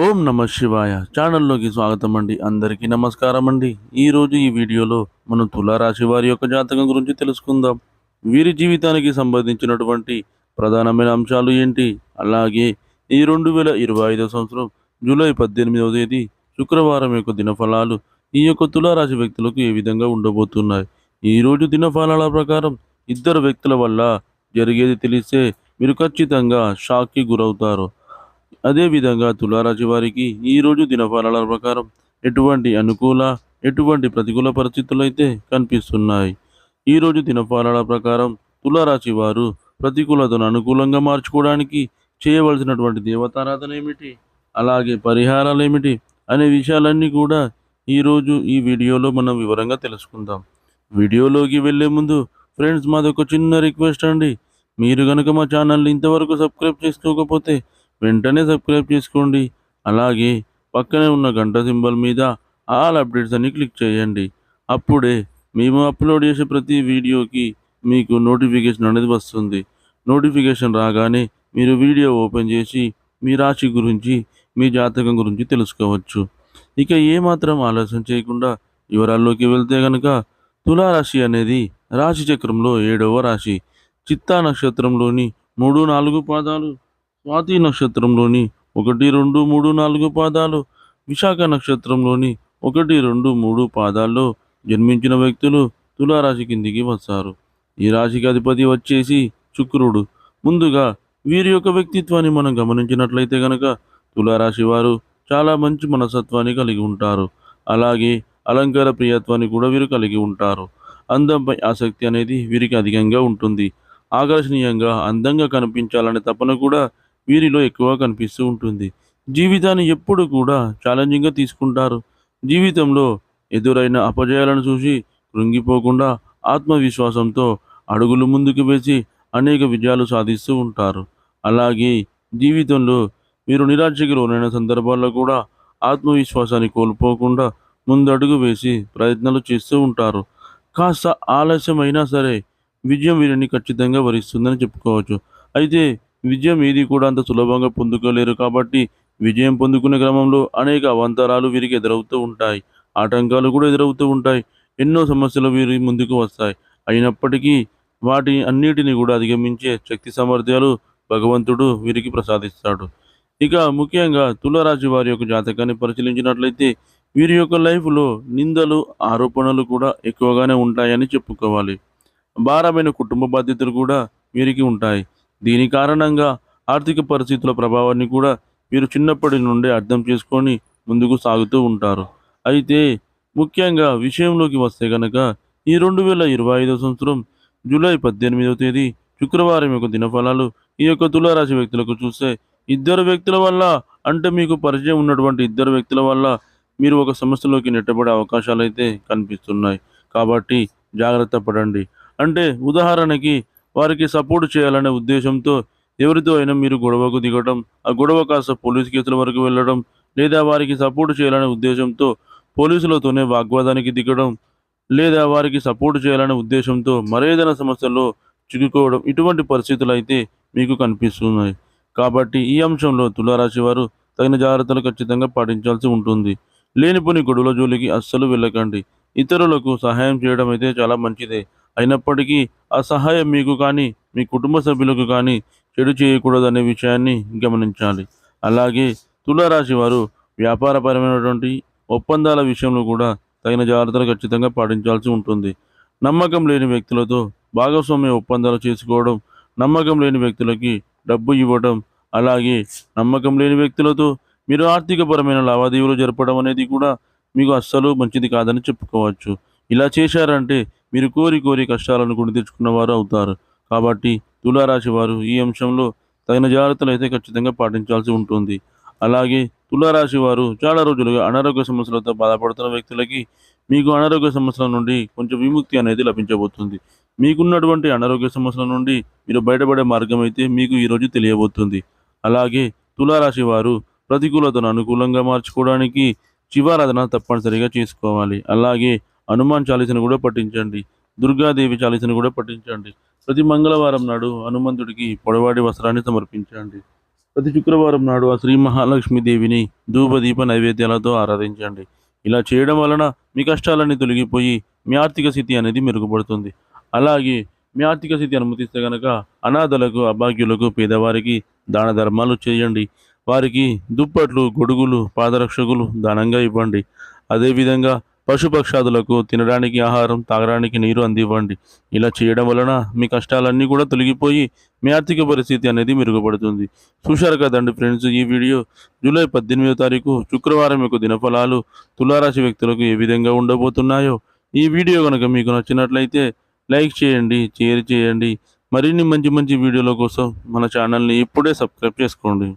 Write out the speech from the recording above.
ఓం నమ శివాయ. ఛానల్లోకి స్వాగతం అండి. అందరికీ నమస్కారం అండి. ఈరోజు ఈ వీడియోలో మనం తులారాశి వారి యొక్క జాతకం గురించి తెలుసుకుందాం. వీరి జీవితానికి సంబంధించినటువంటి ప్రధానమైన అంశాలు ఏంటి? అలాగే ఈ రెండు వేల ఇరవై ఐదో సంవత్సరం జూలై పద్దెనిమిదవ తేదీ శుక్రవారం యొక్క దినఫలాలు ఈ యొక్క తులారాశి వ్యక్తులకు ఏ విధంగా ఉండబోతున్నాయి? ఈరోజు దినఫలాల ప్రకారం ఇద్దరు వ్యక్తుల వల్ల జరిగేది తెలిస్తే మీరు ఖచ్చితంగా షాక్కి గురవుతారు. అదేవిధంగా తులారాశి వారికి ఈరోజు దినఫలాల ప్రకారం ఎటువంటి అనుకూల ఎటువంటి ప్రతికూల పరిస్థితులు అయితే కనిపిస్తున్నాయి ఈరోజు దినఫలాల ప్రకారం తులారాశి వారు ప్రతికూలతను అనుకూలంగా మార్చుకోవడానికి చేయవలసినటువంటి దేవతారాధన ఏమిటి? అలాగే పరిహారాలు ఏమిటి? అనే విషయాలన్నీ కూడా ఈరోజు ఈ వీడియోలో మనం వివరంగా తెలుసుకుందాం. వీడియోలోకి వెళ్ళే ముందు ఫ్రెండ్స్ మాది ఒక చిన్న రిక్వెస్ట్ అండి. మీరు కనుక మా ఛానల్ని ఇంతవరకు సబ్స్క్రైబ్ చేసుకోకపోతే వెంటనే సబ్స్క్రైబ్ చేసుకోండి. అలాగే పక్కనే ఉన్న గంట సింబల్ మీద ఆల్ అప్డేట్స్ అని క్లిక్ చేయండి. అప్పుడే మేము అప్లోడ్ చేసే ప్రతి వీడియోకి మీకు నోటిఫికేషన్ అనేది వస్తుంది. నోటిఫికేషన్ రాగానే మీరు వీడియో ఓపెన్ చేసి మీ రాశి గురించి మీ జాతకం గురించి తెలుసుకోవచ్చు. ఇక ఏమాత్రం ఆలస్యం చేయకుండా వివరాల్లోకి వెళ్తే కనుక తులారాశి అనేది రాశి చక్రంలో ఏడవ రాశి. చిత్తా నక్షత్రంలోని మూడు నాలుగు పాదాలు స్వాతి నక్షత్రంలోని ఒకటి రెండు మూడు నాలుగు పాదాలు. విశాఖ నక్షత్రంలోని ఒకటి రెండు మూడు పాదాల్లో జన్మించిన వ్యక్తులు తులారాశి కిందికి వస్తారు. ఈ రాశికి అధిపతి వచ్చేసి శుక్రుడు. ముందుగా వీరి యొక్క వ్యక్తిత్వాన్ని మనం గమనించినట్లయితే గనక తులారాశి వారు చాలా మంచి మనసత్వాన్ని కలిగి ఉంటారు. అలాగే అలంకార ప్రియత్వాన్ని కూడా వీరు కలిగి ఉంటారు. అందంపై ఆసక్తి అనేది వీరికి అధికంగా ఉంటుంది. ఆకర్షణీయంగా అందంగా కనిపించాలనే తపన కూడా వీరిలో ఎక్కువ కనిపిస్తూ ఉంటుంది. జీవితాన్ని ఎప్పుడు కూడా ఛాలెంజింగ్గా తీసుకుంటారు. జీవితంలో ఎదురైన అపజయాలను చూసి కృంగిపోకుండా ఆత్మవిశ్వాసంతో అడుగులు ముందుకు వేసి అనేక విజయాలు సాధిస్తూ ఉంటారు. అలాగే జీవితంలో మీరు నిరాశకి లోనైన సందర్భాల్లో కూడా ఆత్మవిశ్వాసాన్ని కోల్పోకుండా ముందడుగు వేసి ప్రయత్నాలు చేస్తూ ఉంటారు. కాస్త ఆలస్యమైనా సరే విజయం వీరిని ఖచ్చితంగా వరిస్తుందని చెప్పుకోవచ్చు. అయితే విజయం ఏది కూడా అంత సులభంగా పొందుకోలేరు కాబట్టి విజయం పొందుకునే క్రమంలో అనేక అవంతరాలు వీరికి ఎదురవుతూ ఉంటాయి. ఆటంకాలు కూడా ఎదురవుతూ ఉంటాయి. ఎన్నో సమస్యలు వీరి ముందుకు వస్తాయి. అయినప్పటికీ వాటి అన్నిటిని కూడా అధిగమించే శక్తి సామర్థ్యాలు భగవంతుడు వీరికి ప్రసాదిస్తాడు. ఇక ముఖ్యంగా తులరాశి వారి యొక్క జాతకాన్ని పరిశీలించినట్లయితే వీరి యొక్క లైఫ్లో నిందలు ఆరోపణలు కూడా ఎక్కువగానే ఉంటాయని చెప్పుకోవాలి. భారమైన కుటుంబ బాధ్యతలు కూడా వీరికి ఉంటాయి. దీని కారణంగా ఆర్థిక పరిస్థితుల ప్రభావాన్ని కూడా వీరు చిన్నప్పటి నుండే అర్థం చేసుకొని ముందుకు సాగుతూ ఉంటారు. అయితే ముఖ్యంగా విషయంలోకి వస్తే కనుక ఈ రెండు వేల ఇరవై ఐదో సంవత్సరం జూలై పద్దెనిమిదవ తేదీ శుక్రవారం యొక్క దినఫలాలు ఈ యొక్క తులారాశి వ్యక్తులకు చూస్తే ఇద్దరు వ్యక్తుల వల్ల అంటే మీకు పరిచయం ఉన్నటువంటి ఇద్దరు వ్యక్తుల వల్ల మీరు ఒక సమస్యలోకి నెట్టబడే అవకాశాలు అయితే కనిపిస్తున్నాయి. కాబట్టి జాగ్రత్త పడండి. అంటే ఉదాహరణకి వారికి సపోర్ట్ చేయాలనే ఉద్దేశంతో ఎవరితో అయినా మీరు గొడవకు దిగడం ఆ గొడవ కాస్త పోలీస్ కేసుల వరకు వెళ్ళడం లేదా వారికి సపోర్ట్ చేయాలనే ఉద్దేశంతో పోలీసులతోనే వాగ్వాదానికి దిగడం లేదా వారికి సపోర్ట్ చేయాలనే ఉద్దేశంతో మరేదైనా సమస్యల్లో చిక్కుకోవడం ఇటువంటి పరిస్థితులు అయితే మీకు కనిపిస్తున్నాయి. కాబట్టి ఈ అంశంలో తులారాశి వారు తగిన జాగ్రత్తలు ఖచ్చితంగా పాటించాల్సి ఉంటుంది. లేనిపోని గొడవల జోలికి అస్సలు వెళ్ళకండి. ఇతరులకు సహాయం చేయడం అయితే చాలా మంచిదే. అయినప్పటికీ ఆ సహాయం మీకు కానీ మీ కుటుంబ సభ్యులకు కానీ చెడు చేయకూడదనే విషయాన్ని గమనించాలి. అలాగే తులారాశి వారు వ్యాపారపరమైనటువంటి ఒప్పందాల విషయంలో కూడా తగిన జాగ్రత్తలు ఖచ్చితంగా పాటించాల్సి ఉంటుంది. నమ్మకం లేని వ్యక్తులతో భాగస్వామ్య ఒప్పందాలు చేసుకోవడం నమ్మకం లేని వ్యక్తులకి డబ్బు ఇవ్వడం అలాగే నమ్మకం లేని వ్యక్తులతో మీరు ఆర్థికపరమైన లావాదేవీలు జరపడం అనేది కూడా మీకు అస్సలు మంచిది కాదని చెప్పుకోవచ్చు. ఇలా చేశారంటే మీరు కోరి కోరి కష్టాలను కొని తెచ్చుకున్న వారు అవుతారు. కాబట్టి తులారాశి వారు ఈ అంశంలో తగిన జాగ్రత్తలు అయితే ఖచ్చితంగా పాటించాల్సి ఉంటుంది. అలాగే తులారాశి వారు చాలా రోజులుగా అనారోగ్య సమస్యలతో బాధపడుతున్న వ్యక్తులకి మీకు అనారోగ్య సమస్యల నుండి కొంచెం విముక్తి అనేది లభించబోతుంది. మీకున్నటువంటి అనారోగ్య సమస్యల నుండి మీరు బయటపడే మార్గం అయితే మీకు ఈరోజు తెలియబోతుంది. అలాగే తులారాశి వారు ప్రతికూలతను అనుకూలంగా మార్చుకోవడానికి శివారాధన తప్పనిసరిగా చేసుకోవాలి. అలాగే హనుమాన్ చాలీసను కూడా పఠించండి. దుర్గాదేవి చాలీసను కూడా పఠించండి. ప్రతి మంగళవారం నాడు హనుమంతుడికి పొడవాడి వస్త్రాన్ని సమర్పించండి. ప్రతి శుక్రవారం నాడు ఆ శ్రీ మహాలక్ష్మీదేవిని ధూపదీప నైవేద్యాలతో ఆరాధించండి. ఇలా చేయడం వలన మీ కష్టాలన్నీ తొలగిపోయి మీ ఆర్థిక స్థితి అనేది మెరుగుపడుతుంది. అలాగే మీ ఆర్థిక స్థితి అనుమతిస్తే కనుక అనాథలకు అభాగ్యులకు పేదవారికి దాన ధర్మాలు చేయండి. వారికి దుప్పట్లు గొడుగులు పాదరక్షకులు దానంగా ఇవ్వండి. అదేవిధంగా పశుపక్షాదులకు తినడానికి ఆహారం తాగడానికి నీరు అందివ్వండి. ఇలా చేయడం వలన మీ కష్టాలన్నీ కూడా తొలగిపోయి మీ ఆర్థిక పరిస్థితి అనేది మెరుగుపడుతుంది. చూశారు కదండి ఫ్రెండ్స్ ఈ వీడియో. జూలై పద్దెనిమిదో తారీఖు శుక్రవారం యొక్క దినఫలాలు తులారాశి వ్యక్తులకు ఏ విధంగా ఉండబోతున్నాయో ఈ వీడియో కనుక మీకు నచ్చినట్లయితే లైక్ చేయండి షేర్ చేయండి. మరిన్ని మంచి మంచి వీడియోల కోసం మన ఛానల్ని ఇప్పుడే సబ్స్క్రైబ్ చేసుకోండి.